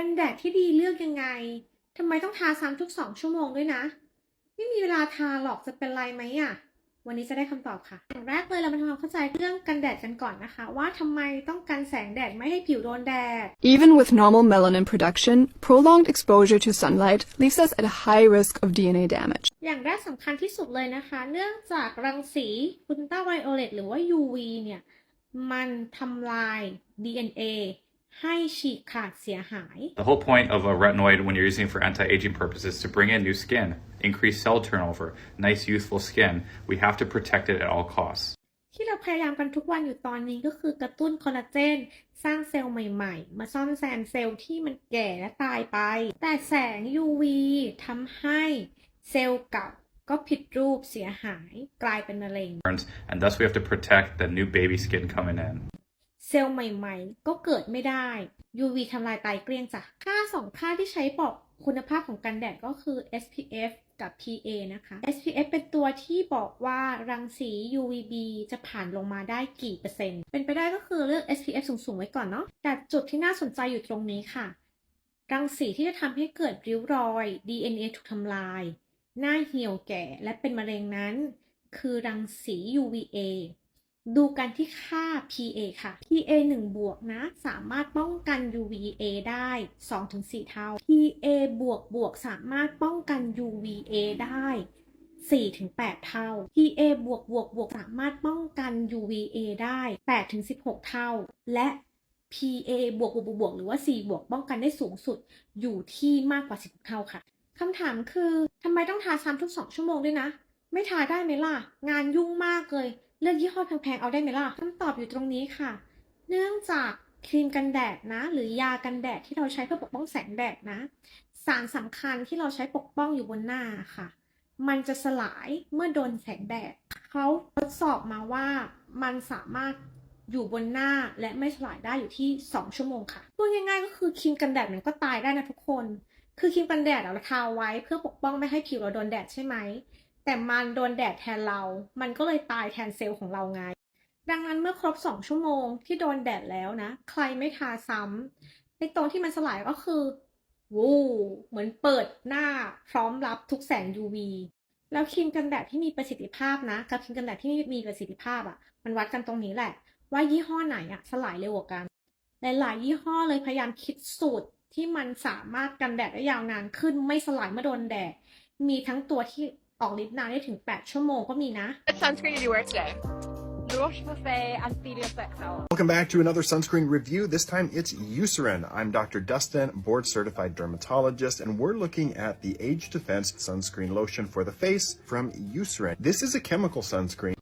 กันแดดที่ดีเลือกยังไงทำไมต้องทาซ้ำทุกสองชั่วโมงด้วยนะ ไม่มีเวลาทาหรอกจะเป็นไรไหมอะ วันนี้จะได้คำตอบค่ะอย่างแรกเลยเรามาทำความเข้าใจเรื่องกันแดดกันก่อนนะคะ ว่าทำไมต้องกันแสงแดดไม่ให้ผิวโดนแดด Even with normal melanin production, prolonged exposure to sunlight leaves us at a high risk of DNA damage. อย่างแรกสำคัญที่สุดเลยนะคะ เนื่องจากรังสีอุลตราไวโอเลตหรือว่า UV เนี่ย มันทำลาย DNA ให้ฉีกขาดเสียหาย The whole point of a retinoid when you're using it for anti-aging purposes is to bring in new skin, increase cell turnover, nice youthful skin. We have to protect it at all costs. ที่เราพยายามกันทุกวันอยู่ตอนนี้ก็คือกระตุ้นคอลลาเจน สร้างเซลล์ใหม่ๆ มาซ่อมแซมเซลล์ที่มันแก่และตายไป แต่แสง UV ทำให้เซลล์เก่าก็ผิดรูปเสียหายกลายเป็นมะเร็ง And thus we have to protect the new baby skin coming in. เซลล์ใหม่ๆ ก็เกิดไม่ได้ UV ทำลายไตเกลี้ยงจ้ะ ค่าสองค่าที่ใช้บอกคุณภาพของกันแดดก็คือ SPF กับ PA นะคะ SPF เป็นตัวที่บอกว่ารังสี UVB จะผ่านลงมาได้กี่เปอร์เซ็นต์ เป็นไปได้ก็คือเลือก SPF สูงๆ ไว้ก่อนเนาะ แต่จุดที่น่าสนใจอยู่ตรงนี้ค่ะ รังสีที่จะทำให้เกิดริ้วรอย DNA ถูกทำลาย หน้าเหี่ยวแก่และเป็นมะเร็งนั้น คือรังสี UVA ดูกันที่ค่า PA ค่ะ PA 1 บวกนะ สามารถป้องกัน UVA ได้ 2-4 เท่า PA บวกบวกสามารถป้องกัน UVA ได้4-8เท่า PA บวกบวกบวกสามารถป้องกัน UVA ได้8-16 เท่า และ PA บวกบวกบวกหรือว่า4บวกป้องกันได้สูงสุดอยู่ที่มากกว่า 10 เท่าค่ะคำถามคือทำไมต้องทาซ้ำทุก 2 ชั่วโมงด้วยนะ ไม่ทาได้ไหมล่ะ งานยุ่งมากเลย เลือกยี่ห้อแพงๆ เอาได้ไหมล่ะคำตอบอยู่ตรงนี้ค่ะ เนื่องจากครีมกันแดดนะ หรือยากันแดดที่เราใช้เพื่อปกป้องแสงแดดนะ สารสำคัญที่เราใช้ปกป้องอยู่บนหน้าค่ะ มันจะสลายเมื่อโดนแสงแดดเขาทดสอบมาว่ามันสามารถอยู่บนหน้าและไม่สลายได้อยู่ที่ 2 ชั่วโมงค่ะพูดง่ายๆ ก็คือครีมกันแดดมันก็ตายได้นะทุกคน คือครีมกันแดดเราทาไว้เพื่อปกป้องไม่ให้ผิวเราโดนแดดใช่ไหม แต่มันโดนแดดแทนเรา มันก็เลยตายแทนเซลล์ของเราไง ดังนั้นเมื่อครบ 2 ชั่วโมงที่โดนแดดแล้วนะ ใครไม่ทาซ้ำในตรงที่มันสลายก็คือวูเหมือนเปิดหน้าพร้อมรับทุกแสง UV แล้วครีมกันแดดที่มีประสิทธิภาพนะ กับครีมกันแดดที่ไม่มีประสิทธิภาพอะมันวัดกันตรงนี้แหละ ว่ายี่ห้อไหนอะสลายเร็วกว่ากันหลายๆยี่ห้อเลยพยายามคิดสูตรที่มันสามารถกันแดดได้ยาวนานขึ้นไม่สลายเมื่อโดนแดด มีทั้งตัวที่ ออกฤทธิ์นานได้ถึง 8 ชั่วโมงก็มีนะ What sunscreen did you wear today? La Roche-Posay Anthelium XL. Welcome back to another sunscreen review. This time it's Eucerin. I'm Dr. Dustin, board certified dermatologist, and we're looking at the Age Defense Sunscreen Lotion for the face from Eucerin. This is a chemical sunscreen.